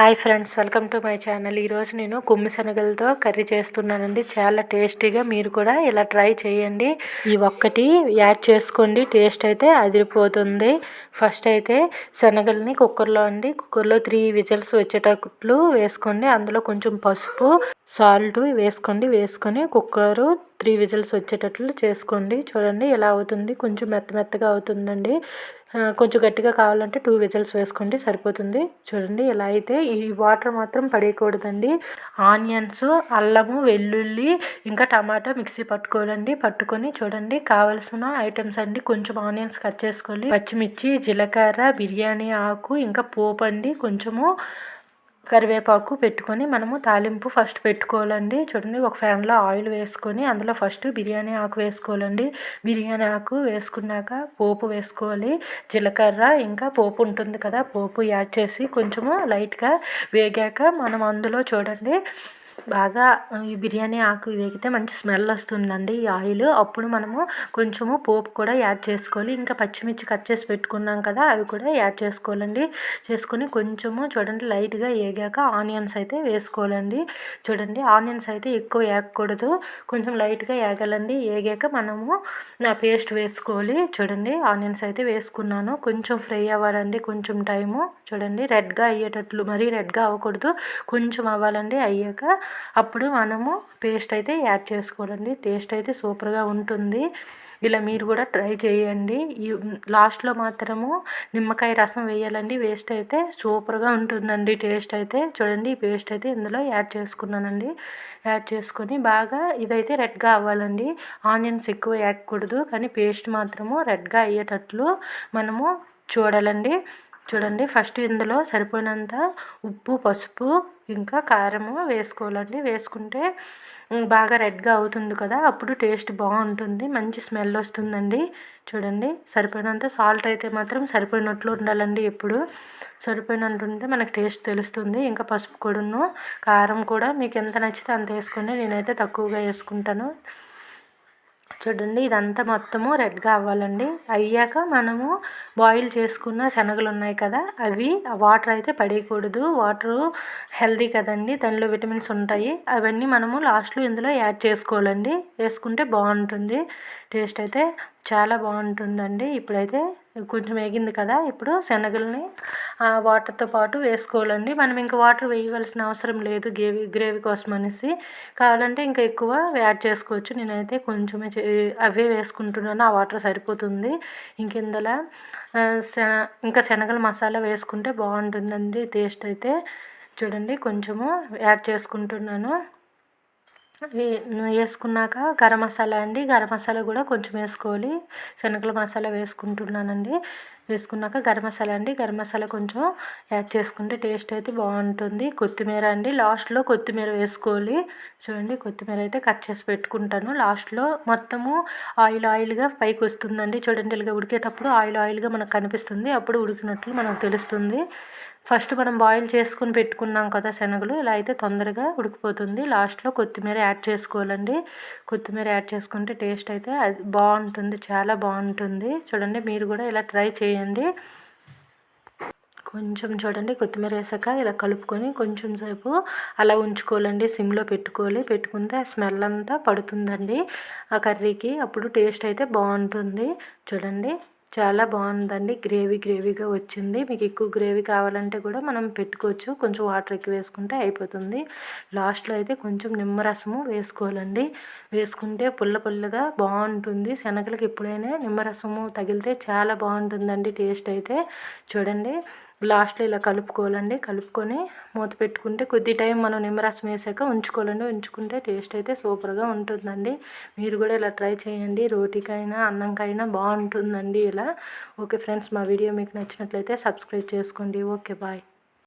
Hi friends welcome to my channel. ఈరోజు నేను కుమ్మి శనగలతో కర్రీ చేస్తున్నానండి. చాలా టేస్టీగా మీరు కూడా ఇలా ట్రై చేయండి. ఈ ఒక్కటి యాడ్ చేసుకోండి టేస్ట్ అయితే అదిరిపోతుంది. ఫస్ట్ అయితే శనగల్ని కుక్కర్లో అండి కుక్కర్లో త్రీ విజిల్స్ వచ్చేటట్లు వేసుకోండి. అందులో కొంచెం పసుపు సాల్ట్ వేసుకోండి వేసుకొని కుక్కరు త్రీ విజిల్స్ వచ్చేటట్లు చేసుకోండి. చూడండి ఎలా అవుతుంది. కొంచెం మెత్త మెత్తగా అవుతుందండి. కొంచెం గట్టిగా కావాలంటే టూ విజిల్స్ వేసుకోండి. సరిపోతుంది. చూడండి ఇలా అయితే ఈ వాటర్ మాత్రం పడేయకూడదండి. ఆనియన్స్ అల్లము వెల్లుల్లి ఇంకా టమాటా మిక్సీ పట్టుకోవాలండి. పట్టుకొని చూడండి కావలసిన ఐటమ్స్ అండి. కొంచెం ఆనియన్స్ కట్ చేసుకోవాలి. పచ్చిమిర్చి జీలకర్ర బిర్యానీ ఆకు ఇంకా పోపు అండి. కొంచెము కరివేపాకు పెట్టుకొని మనము తాలింపు ఫస్ట్ పెట్టుకోవాలండి. చూడండి ఒక ఫ్యాన్లో ఆయిల్ వేసుకొని అందులో ఫస్ట్ బిర్యానీ ఆకు వేసుకోవాలండి. బిర్యానీ ఆకు వేసుకున్నాక పోపు వేసుకోవాలి. జీలకర్ర ఇంకా పోపు ఉంటుంది కదా పోపు యాడ్ చేసి కొంచెము లైట్గా వేగాక మనం అందులో చూడండి బాగా ఈ బిర్యానీ ఆకు వేగితే మంచి స్మెల్ వస్తుందండి ఈ ఆయిల్. అప్పుడు మనము కొంచెము పోపు కూడా యాడ్ చేసుకోవాలి. ఇంకా పచ్చిమిర్చి కట్ చేసి పెట్టుకున్నాం కదా అవి కూడా యాడ్ చేసుకోవాలండి. చేసుకొని కొంచెము చూడండి లైట్గా వేగాక ఆనియన్స్ అయితే వేసుకోవాలండి. చూడండి ఆనియన్స్ అయితే ఎక్కువ వేగకూడదు కొంచెం లైట్గా వేగాలండి వేగాక మనము నా పేస్ట్ వేసుకోవాలి. చూడండి ఆనియన్స్ అయితే వేసుకున్నాను. కొంచెం ఫ్రై అవ్వాలండి కొంచెం టైము. చూడండి రెడ్గా అయ్యేటట్లు మరీ రెడ్గా అవ్వకూడదు. కొంచెం అవ్వాలండి అయ్యాక అప్పుడు మనము పేస్ట్ అయితే యాడ్ చేసుకోవాలండి. టేస్ట్ అయితే సూపర్గా ఉంటుంది. ఇలా మీరు కూడా ట్రై చేయండి. ఈ లాస్ట్లో మాత్రము నిమ్మకాయ రసం వేయాలండి. వేస్ట్ అయితే సూపర్గా ఉంటుందండి టేస్ట్ అయితే. చూడండి ఈ పేస్ట్ అయితే ఇందులో యాడ్ చేసుకున్నానండి. యాడ్ చేసుకొని బాగా ఇదైతే రెడ్గా అవ్వాలండి. ఆనియన్స్ ఎక్కువ వేయకూడదు కానీ పేస్ట్ మాత్రము రెడ్గా అయ్యేటట్లు మనము చూడాలండి. చూడండి ఫస్ట్ ఇందులో సరిపోయినంత ఉప్పు పసుపు ఇంకా కారము వేసుకోవాలండి. వేసుకుంటే బాగా రెడ్గా అవుతుంది కదా అప్పుడు టేస్ట్ బాగుంటుంది మంచి స్మెల్ వస్తుందండి. చూడండి సరిపోయినంత సాల్ట్ అయితే మాత్రం సరిపోయినట్లు ఉండాలండి ఎప్పుడు. సరిపోయినట్టు ఉంటే మనకు టేస్ట్ తెలుస్తుంది. ఇంకా పసుపు కూడాను కారం కూడా మీకు ఎంత నచ్చితే అంత వేసుకోండి. నేనైతే తక్కువగా వేసుకుంటాను. చూడండి ఇదంతా మొత్తము రెడ్గా అవ్వాలండి. అయ్యాక మనము బాయిల్ చేసుకున్న శనగలు ఉన్నాయి కదా అవి వాటర్ అయితే పడేయకూడదు. వాటరు హెల్దీ కదండి దానిలో విటమిన్స్ ఉంటాయి. అవన్నీ మనము లాస్ట్లో ఇందులో యాడ్ చేసుకోవాలండి. వేసుకుంటే బాగుంటుంది. టేస్ట్ అయితే చాలా బాగుంటుందండి. ఇప్పుడైతే కొంచెం వేగింది కదా ఇప్పుడు శనగల్ని వాటర్తో పాటు వేసుకోవాలండి. మనం ఇంకా వాటర్ వేయవలసిన అవసరం లేదు గ్రేవీ గ్రేవీ కోసం అనేసి. కావాలంటే ఇంకా ఎక్కువ యాడ్ చేసుకోవచ్చు. నేనైతే కొంచెమే అవే వేసుకుంటున్నాను. ఆ వాటర్ సరిపోతుంది. ఇంకెందులో? ఇంకా శనగల మసాలా వేసుకుంటే బాగుంటుందండి టేస్ట్ అయితే. చూడండి కొంచెము యాడ్ చేసుకుంటున్నాను. వేసుకున్నాక గరం మసాలా అండి. గరం మసాలా కూడా కొంచెం వేసుకోవాలి. శనగల మసాలా వేసుకుంటున్నానండి. వేసుకున్నాక గరం మసాలా అండి. గరం మసాలా కొంచెం యాడ్ చేసుకుంటే టేస్ట్ అయితే బాగుంటుంది. కొత్తిమీర అండి. లాస్ట్లో కొత్తిమీర వేసుకోవాలి. చూడండి కొత్తిమీర అయితే కట్ చేసి పెట్టుకుంటాను. లాస్ట్లో మొత్తము ఆయిల్ ఆయిల్గా పైకి వస్తుందండి. చూడండి ఇలాగ ఉడికేటప్పుడు ఆయిల్ ఆయిల్గా మనకు కనిపిస్తుంది. అప్పుడు ఉడికినట్లు మనకు తెలుస్తుంది. ఫస్ట్ మనం బాయిల్ చేసుకుని పెట్టుకున్నాం కదా శనగలు ఇలా అయితే తొందరగా ఉడికిపోతుంది. లాస్ట్లో కొత్తిమీర యాడ్ చేసుకోవాలండి. కొత్తిమీర యాడ్ చేసుకుంటే టేస్ట్ అయితే అది బాగుంటుంది చాలా బాగుంటుంది. చూడండి మీరు కూడా ఇలా ట్రై చేయండి. కొంచెం చూడండి కొత్తిమీర వేసాక ఇలా కలుపుకొని కొంచెం సేపు అలా ఉంచుకోవాలండి. సిమ్లో పెట్టుకోవాలి. పెట్టుకుంటే ఆ స్మెల్ అంతా పడుతుందండి. ఆ కర్రీకి అప్పుడు టేస్ట్ అయితే బాగుంటుంది. చూడండి. చాలా బాగుందండి. గ్రేవీ గ్రేవీగా వచ్చింది. మీకు ఎక్కువ గ్రేవీ కావాలంటే కూడా మనం పెట్టుకోవచ్చు. కొంచెం వాటర్ ఎక్కువ వేసుకుంటే అయిపోతుంది. లాస్ట్లో అయితే కొంచెం నిమ్మరసము వేసుకోవాలండి. వేసుకుంటే పుల్ల పుల్లగా బాగుంటుంది. శనగలకు ఎప్పుడైనా నిమ్మరసము తగిలితే చాలా బాగుంటుందండి టేస్ట్ అయితే. చూడండి. లాస్ట్లో ఇలా కలుపుకోవాలండి. కలుపుకొని మూత పెట్టుకుంటే కొద్ది టైం మనం నిమ్మరసం వేసాక ఉంచుకోవాలండి. ఉంచుకుంటే టేస్ట్ అయితే సూపర్గా ఉంటుందండి. మీరు కూడా ఇలా ట్రై చేయండి. రోటీకైనా అన్నంకైనా బాగుంటుందండి ఇలా. ఓకే ఫ్రెండ్స్ మా వీడియో మీకు నచ్చినట్లయితే సబ్స్క్రైబ్ చేసుకోండి. Okay bye.